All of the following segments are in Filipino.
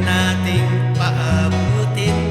nating paabutin.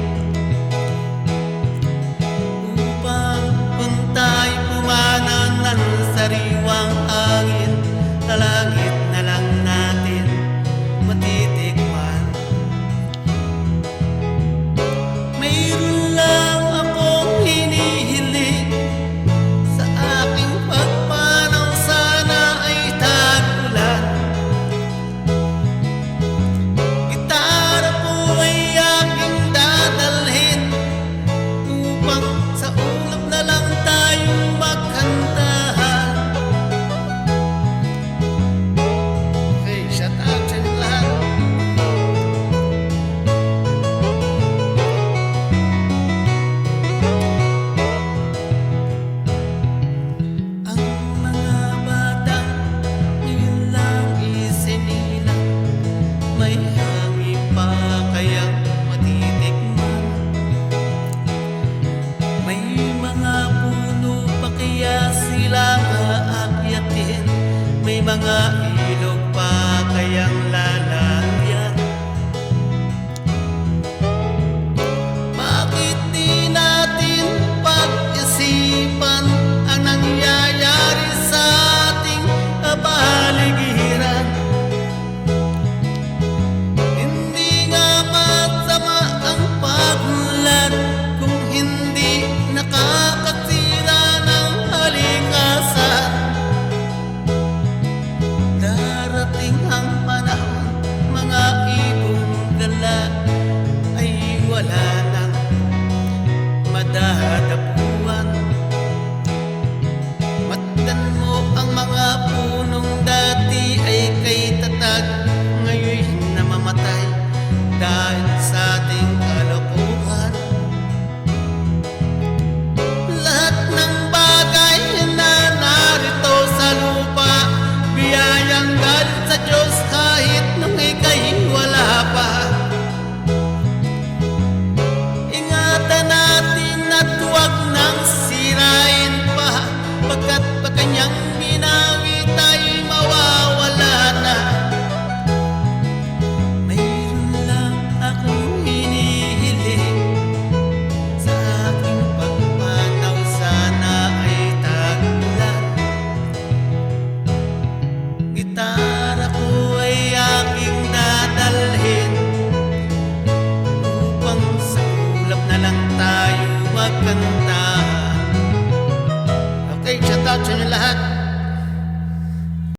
mga ilog pa kayang na natin at huwag nang sirain pa. Pagkat pa kanyang minamahal tayo magkanta. Okay, shout out sa inyo lahat.